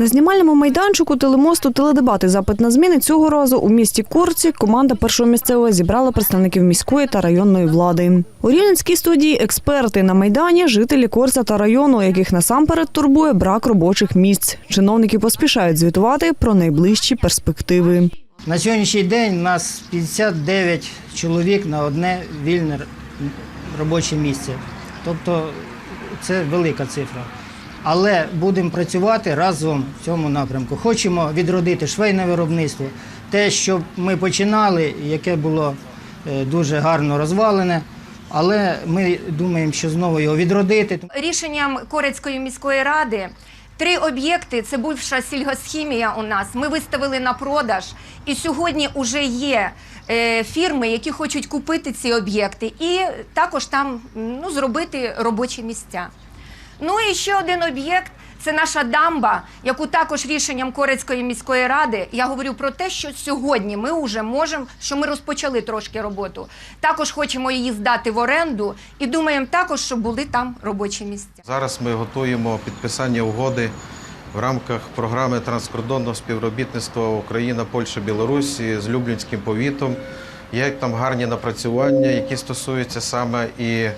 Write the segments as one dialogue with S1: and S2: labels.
S1: На знімальному майданчику телемосту теледебати запит на зміни цього разу у місті Корці команда першого місцевого зібрала представників міської та районної влади. У рівненській студії експерти на майдані, жителі Корця та району, яких насамперед турбує брак робочих місць. Чиновники поспішають звітувати про найближчі перспективи.
S2: На сьогоднішній день у нас 59 чоловік на одне вільне робоче місце. Тобто це велика цифра. Але будемо працювати разом в цьому напрямку. Хочемо відродити швейне виробництво. Те, що ми починали, яке було е, дуже гарно розвалене, але ми думаємо, що знову його відродити.
S3: Рішенням Корецької міської ради три об'єкти це бувша сільгосхімія у нас. Ми виставили на продаж, і сьогодні вже є е, фірми, які хочуть купити ці об'єкти, і також там ну, зробити робочі місця. Ну і ще один об'єкт. Це наша дамба, яку також рішенням Корецької міської ради я говорю про те, що сьогодні ми вже можемо, що ми розпочали трошки роботу. Також хочемо її здати в оренду і думаємо також, щоб були там робочі місця.
S4: Зараз ми готуємо підписання угоди в рамках програми транскордонного співробітництва Україна, Польща, Білорусь з Люблінським повітом. Є там гарні напрацювання, які стосуються саме і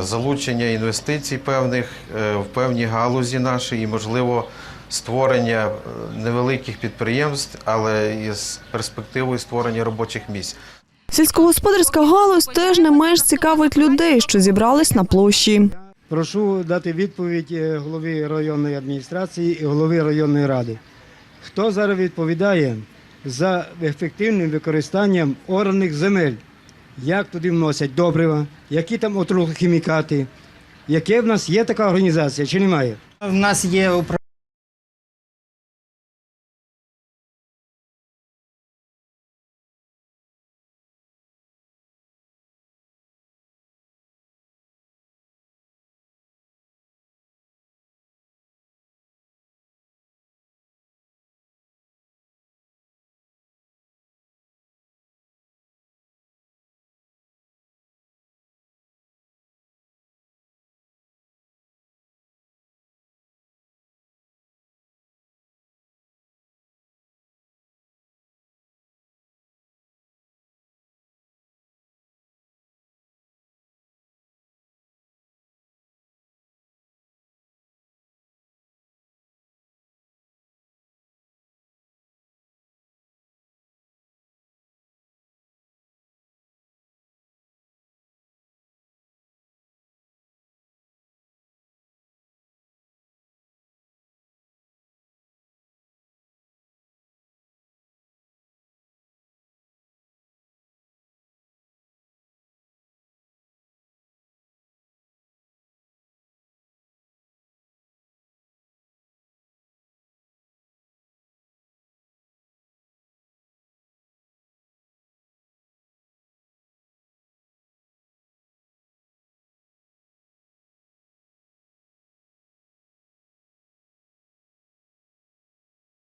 S4: залучення інвестицій певних е, в певні галузі наші, і можливо створення е, невеликих підприємств, але із перспективою створення робочих місць.
S1: Сільськогосподарська галузь теж не менш цікавить людей, що зібрались на площі.
S5: Прошу дати відповідь е, голові районної адміністрації і голові районної ради. Хто зараз відповідає за ефективним використанням ораних земель? Як туди вносять добрива, які там отрухохімікати? Яке в нас є така організація чи немає?
S2: У нас є управління